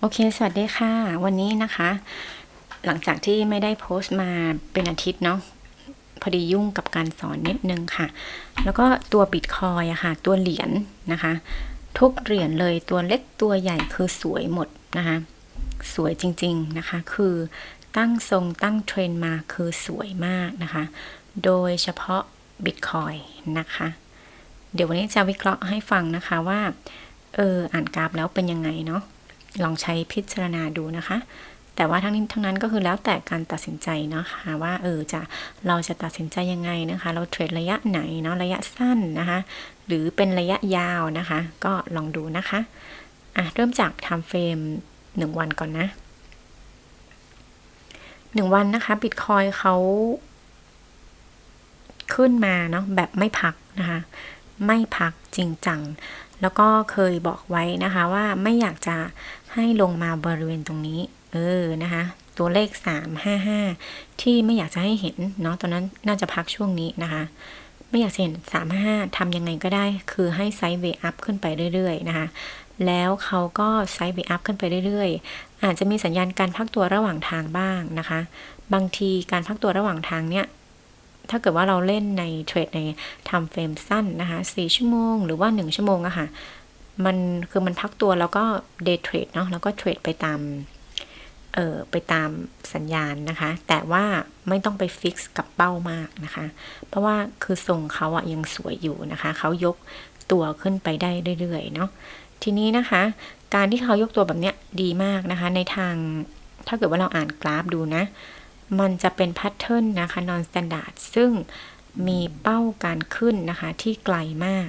โอเค สวัสดีค่ะ วันนี้นะคะ หลังจากที่ไม่ได้โพสต์มาเป็นอาทิตย์เนาะ พอดียุ่งกับการสอนนิดนึงค่ะ แล้วก็ตัวบิตคอยอะค่ะ ตัวเหรียญนะคะ ทุกเหรียญเลยตัวเล็กตัวใหญ่คือสวยหมดนะคะ สวยจริงๆนะคะ คือตั้งทรงตั้งเทรนมาคือสวยมากนะคะ โดยเฉพาะบิตคอยนะคะ เดี๋ยววันนี้จะวิเคราะห์ให้ฟังนะคะว่า เออ อ่านกราฟแล้วเป็นยังไงเนาะ ลองใช้พิจารณาดูนะคะ แต่ว่าทั้งนี้ทั้งนั้นก็คือแล้วแต่การตัดสินใจเนาะค่ะว่าเออจะเราจะตัดสินใจยังไงนะคะ เราเทรดระยะไหนเนาะระยะสั้นนะคะ หรือเป็นระยะยาวนะคะ ก็ลองดูนะคะอะเริ่มจาก time frame หนึ่งวันก่อนนะหนึ่งวันนะคะบิตคอยเขาขึ้นมาเนาะแบบไม่พักนะคะ ไม่พักจริงจัง แล้วก็เคยบอกไว้นะคะว่าไม่อยากจะ ให้ลงมาบริเวณตรงนี้ เออ นะคะ ตัวเลข 355 ที่ไม่อยากจะให้เห็นเนาะ ตอนนั้นน่าจะพักช่วงนี้นะคะ ไม่อยากจะเห็น 355 ทำยังไงก็ได้ คือให้ไซด์เวย์อัพขึ้นไปเรื่อยๆ นะคะ แล้วเขาก็ไซด์เวย์อัพขึ้นไปเรื่อยๆ อาจจะมีสัญญาณการพักตัวระหว่างทางบ้างนะคะ บางทีการพักตัวระหว่างทางเนี่ยถ้าเกิดว่าเราเล่นในเทรดในทำเฟรมสั้นนะคะ4ชั่วโมง หรือว่า 1 ชั่วโมงอะค่ะ มันคือมันพักตัวแล้วก็เดย์เทรดเนาะแล้วก็เทรดไปตามเออไปตามสัญญาณนะคะ แต่ว่าไม่ต้องไปฟิกซ์กับเป้ามากนะคะ เพราะว่าคือทรงเขาอะยังสวยอยู่นะคะ เขายกตัวขึ้นไปได้เรื่อยๆเนาะทีนี้นะคะ การที่เขายกตัวแบบเนี้ยดีมากนะคะ ในทางถ้าเกิดว่าเราอ่านกราฟดูนะ มันจะเป็นแพทเทิร์นนะคะ non standard ซึ่งมีเป้าการขึ้นนะคะที่ไกลมาก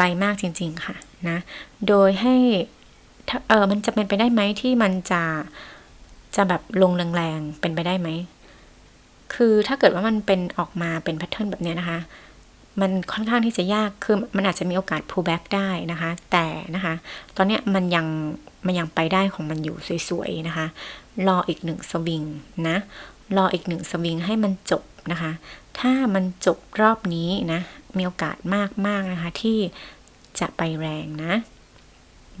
ลมากจริง ๆค่ะนะ โดยให้เออมันจะเป็นไปได้ไหมที่มันจะจะแบบลงแรงๆ เป็นไปได้ไหม คือถ้าเกิดว่ามันเป็นออกมาเป็นแพทเทิร์นแบบนี้นะคะ มันค่อนข้างที่จะยาก คือมันอาจจะมีโอกาส pull back ได้นะคะ แต่นะคะ ตอนนี้มันยังมันยังไปได้ของมันอยู่สวยๆนะคะ รออีกหนึ่งสวิงนะ รออีกหนึ่งสวิงให้มันจบนะคะ ถ้ามันจบรอบนี้นะ มีโอกาสมากๆนะคะ ที่จะไปแรงนะ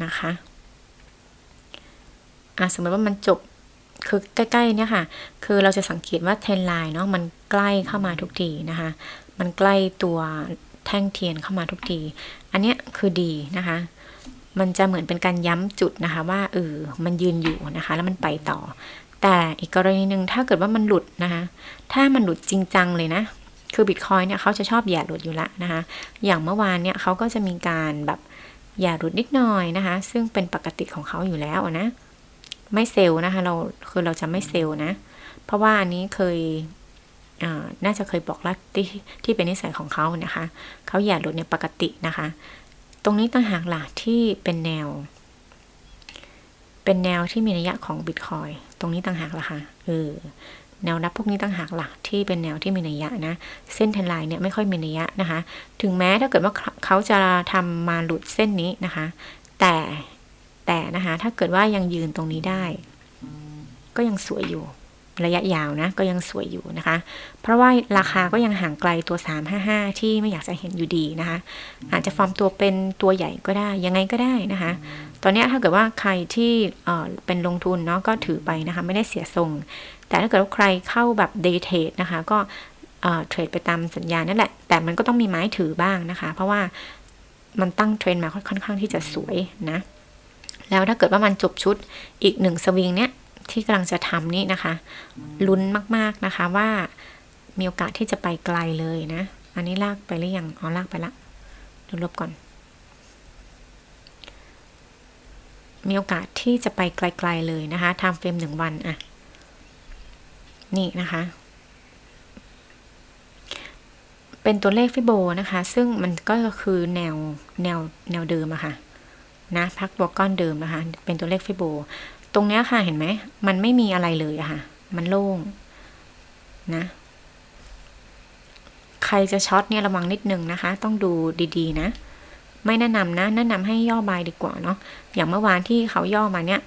นะคะอะสมมติว่ามันจบคือใกล้ๆเนี่ยค่ะ คือเราจะสังเกตว่าเทนไลน์เนาะมันใกล้เข้ามาทุกทีนะคะ มันใกล้ตัวแท่งเทียนเข้ามาทุกที อันเนี้ยคือดีนะคะ มันจะเหมือนเป็นการย้ำจุดนะคะ ว่าเออมันยืนอยู่นะคะ แล้วมันไปต่อ แต่อีกกรณีหนึ่งถ้าเกิดว่ามันหลุดนะคะ ถ้ามันหลุดจริงจังเลยนะ คือบิตคอยเนี่ยเขาจะชอบแย่าหลุดอยู่ละนะคะ อย่างเมื่อวานเนี่ยเขาก็จะมีการแบบแย่าหลุดนิดหน่อยนะคะ ซึ่งเป็นปกติของเขาอยู่แล้วนะ ไม่เซลนะคะ เราคือเราจะไม่เซลนะ เพราะว่าอันนี้เคยน่าจะเคยบอกแล้วที่ที่เป็นนิสัยของเขานะคะ เขาอย่าหลุดในปกตินะคะ ตรงนี้ต่างหากล่ะที่เป็นแนว เป็นแนวที่มีนัยยะของบิตคอยตรงนี้ต่างหากล่ะค่ะเออ แนวรับพวกนี้ต่างหากหล่ะที่เป็นแนวที่มีนัยยะนะ เส้นเทนไลน์เนี่ยไม่ค่อยมีนัยยะนะคะ ถึงแม้ถ้าเกิดว่าเขาจะทำมาหลุดเส้นนี้นะคะ แต่แต่นะคะถ้าเกิดว่ายังยืนตรงนี้ได้ ก็ยังสวยอยู่ระยะยาวนะก็ยังสวยอยู่นะคะ เพราะว่าราคาก็ยังห่างไกลตัว 355 ที่ไม่อยากจะเห็นอยู่ดีนะคะ อาจจะฟอร์มตัวเป็นตัวใหญ่ก็ได้ยังไงก็ได้นะคะ ตอนนี้ถ้าเกิดว่าใครที่เเป็นลงทุนเนาะก็ถือไปนะคะ ไม่ได้เสียทรง แต่ถ้าเกิดว่าใครเข้าแบบเดย์เทรดนะคะ ก็เทรดไปตามสัญญานั่นแหละ แต่มันก็ต้องมีไม้ถือบ้างนะคะ เพราะว่ามันตั้งเทรนมาค่อนข้างที่จะสวยนะ แล้วถ้าเกิดว่ามันจบชุดอีกหนึ่งสวิงเนี้ยที่กำลังจะทำนี่นะคะ ลุ้นมากๆนะคะว่ามีโอกาสที่จะไปไกลเลยนะ อันนี้ลากไปหรือยังอ๋อลากไปละดูลบก่อน มีโอกาสที่จะไปไกลๆเลยนะคะทำเฟรมหนึ่งวันอะ นี่นะคะ เป็นตัวเลขฟิโบนะคะ ซึ่งมันก็คือแนวแนวแนวเดิมอะค่ะนะพักตัวก้อนเดิมนะคะ เป็นตัวเลขฟิโบ ตรงนี้ค่ะเห็นไหม มันไม่มีอะไรเลยอะค่ะ มันโล่งนะ ใครจะช็อตเนี่ยระวังนิดนึงนะคะ ต้องดูดีๆนะ ไม่แนะนำนะ แนะนำให้ย่อบายดีกว่าเนาะ อย่างเมื่อวานที่เขาย่อมาเนี่ย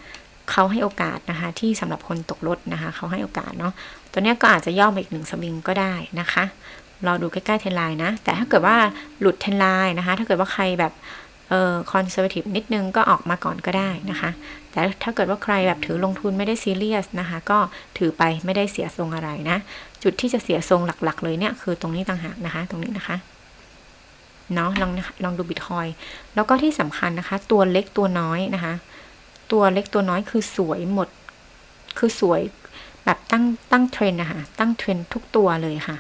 เขาให้โอกาสนะคะ ที่สำหรับคนตกรถนะคะ เขาให้โอกาสเนาะตัวนี้ก็อาจจะย่อมาอีกหนึ่งสวิงก็ได้นะคะรอดูใกล้ๆเทนไลน์นะ แต่ถ้าเกิดว่าหลุดเทนไลน์นะคะ ถ้าเกิดว่าใครแบบเอออคอนเซอร์วทีฟนิดนึงก็ออกมาก่อนก็ได้นะคะ แต่ถ้าเกิดว่าใครแบบถือลงทุนไม่ได้ซีเรียสนะคะ ก็ถือไปไม่ได้เสียทรงอะไรนะ จุดที่จะเสียทรงหลักๆ เลยเนี่ยคือตรงนี้ต่างหากนะคะ ตรงนี้นะคะเนาะลองลองดูบิตคอยแล้วก็ที่สำคัญนะคะ ตัวเล็กตัวน้อยนะคะ ตัวเล็กตัวน้อยคือสวยหมด คือสวยแบบตั้งตั้งเทรนนะคะตั้งเทรนทุกตัวเลยค่ะ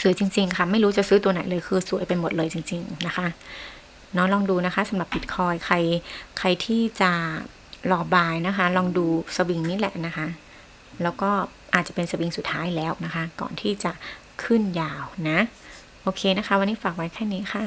สวยจริง ๆ ค่ะ ไม่รู้จะซื้อตัวไหนเลยคือสวยไปหมดเลยจริง ๆ นะคะเนาะลองดูนะคะสำหรับบิตคอยใครใครที่จะรอบายนะคะ ลองดูสวิงนี่แหละนะคะ แล้วก็อาจจะเป็นสวิงสุดท้ายแล้วนะคะ ก่อนที่จะขึ้นยาวนะ โอเคนะคะ วันนี้ฝากไว้แค่นี้ค่ะ